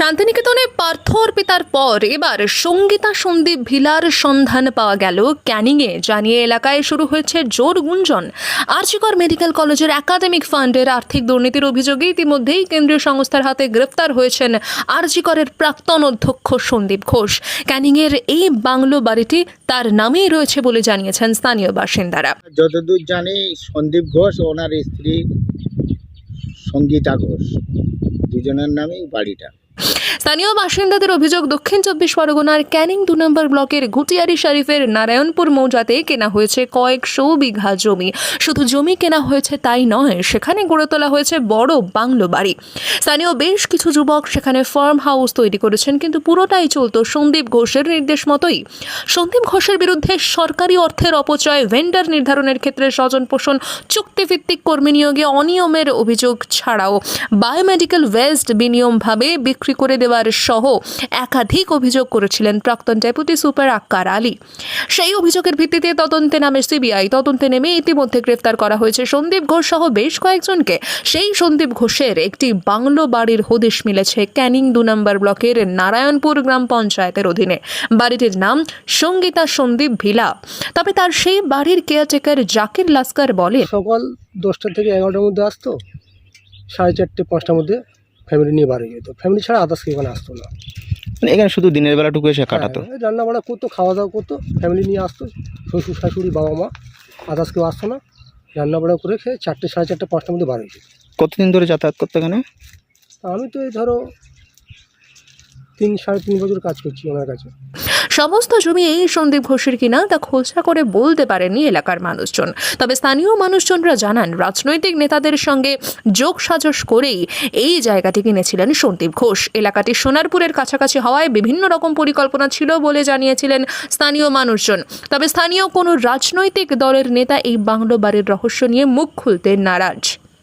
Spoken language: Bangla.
শান্তিনিকেতনে পার্থ অর্পিতার পর এবার সঙ্গীতা সন্দীপ ভিলার সন্ধান পাওয়া গেল ক্যানিংয়ে, জানিয়ে এলাকায় শুরু হয়েছে জোর গুঞ্জন। আর্চিকর মেডিকেল কলেজের একাডেমিক ফান্ডের আর্থিক দুর্নীতির অভিযোগে ইতিমধ্যেই কেন্দ্রীয় সংস্থার হাতে গ্রেফতার হয়েছেন আর্চিকরের প্রাক্তন অধ্যক্ষ সন্দীপ ঘোষ। ক্যানিংয়ের এই বাংলো বাড়িটি তার নামেই রয়েছে বলে জানিয়েছেন স্থানীয় বাসিন্দারা। যতদূর জানি, সন্দীপ ঘোষ ওনার স্ত্রী সঙ্গীতা ঘোষ, দুজনের নামেই বাড়িটা। স্থানীয় বাসিন্দাদের অভিযোগ, দক্ষিণ চব্বিশ পরগনার ক্যানিং দু নম্বর ব্লকের ঘুটিয়ারি শরীফের নারায়ণপুর মৌজাতে কেনা হয়েছে কয়েকশো বিঘা জমি। শুধু জমি কেনা হয়েছে তাই নয়, সেখানে গড়ে তোলা হয়েছে বড় বাংলো বাড়ি। স্থানীয় বেশ কিছু যুবক সেখানে ফার্ম হাউস তৈরি করেছেন, কিন্তু পুরোটাই চলত সন্দীপ ঘোষের নির্দেশ মতোই। সন্দীপ ঘোষের বিরুদ্ধে সরকারি অর্থের অপচয় ভেন্ডার নির্ধারণের ক্ষেত্রে স্বজন পোষণ চুক্তিভিত্তিক কর্মী নিয়োগে অনিয়মের অভিযোগ ছাড়াও বায়োমেডিক্যাল ওয়েস্ট বিনিয়মভাবে বিক্রি করে দেওয়ার সহ একাধিক অভিযোগ করেছিলেন প্রাক্তন ডেপুটি সুপার আক্কার আলী। সেই অভিযোগের ভিত্তিতে তদন্তে নামে সিবিআই। তদন্তে নেমে ইতিমধ্যে গ্রেফতার করা হয়েছে সন্দীপ ঘোষ সহ বেশ কয়েকজনকে। সেই সন্দীপ ঘোষের একটি বাংলো বাড়ির হদিশ মিলেছে ক্যানিং দু নম্বর ব্লকের নারায়ণপুর গ্রাম পঞ্চায়েতের অধীনে। বাড়িটির নাম সঙ্গীতা সন্দীপ ভিলা। তবে তার সেই বাড়ির কেয়ারটেকার জাকির লাস্কার বলে সকাল দশটা থেকে এগারোটার মধ্যে আসতো, সাড়ে চারটে, পাঁচটার মধ্যে। ফ্যামিলি নিয়ে বাড়ি যেত ফ্যামিলি ছাড়া আদার্স এখানে আসতো না। মানে এখানে শুধু দিনের বেলাটুকু এসে কাটাতো? হ্যাঁ, রান্না বান্না করতো খাওয়া দাওয়া করতো ফ্যামিলি নিয়ে আসতো শ্বশুর শাশুড়ি বাবা মা আদার্স কেউ আসতো না। রান্না বান্না করে খেয়ে চারটে সাড়ে চারটে পাঁচটার মধ্যে বাড়ি যেত কতদিন ধরে যাতায়াত করতো এখানে? আমি তো এই ধরো তিন সাড়ে তিন বছর কাজ করছি ওনার কাছে। সমস্ত জমি এই সন্দীপ ঘোষের কিনা তা খোঁজা করে বলতে পারেনি এলাকার মানুষজন। তবে স্থানীয় মানুষজনরা জানান, রাজনৈতিক নেতাদের সঙ্গে যোগ সাজস করেই এই জায়গাটি কিনেছিলেন সন্দীপ ঘোষ। এলাকাটি সোনারপুরের কাছাকাছি হওয়ায় বিভিন্ন রকম পরিকল্পনা ছিল বলে জানিয়েছিলেন স্থানীয় মানুষজন। তবে স্থানীয় কোনো রাজনৈতিক দলের নেতা এই বাংলো বাড়ির রহস্য নিয়ে মুখ খুলতে নারাজ।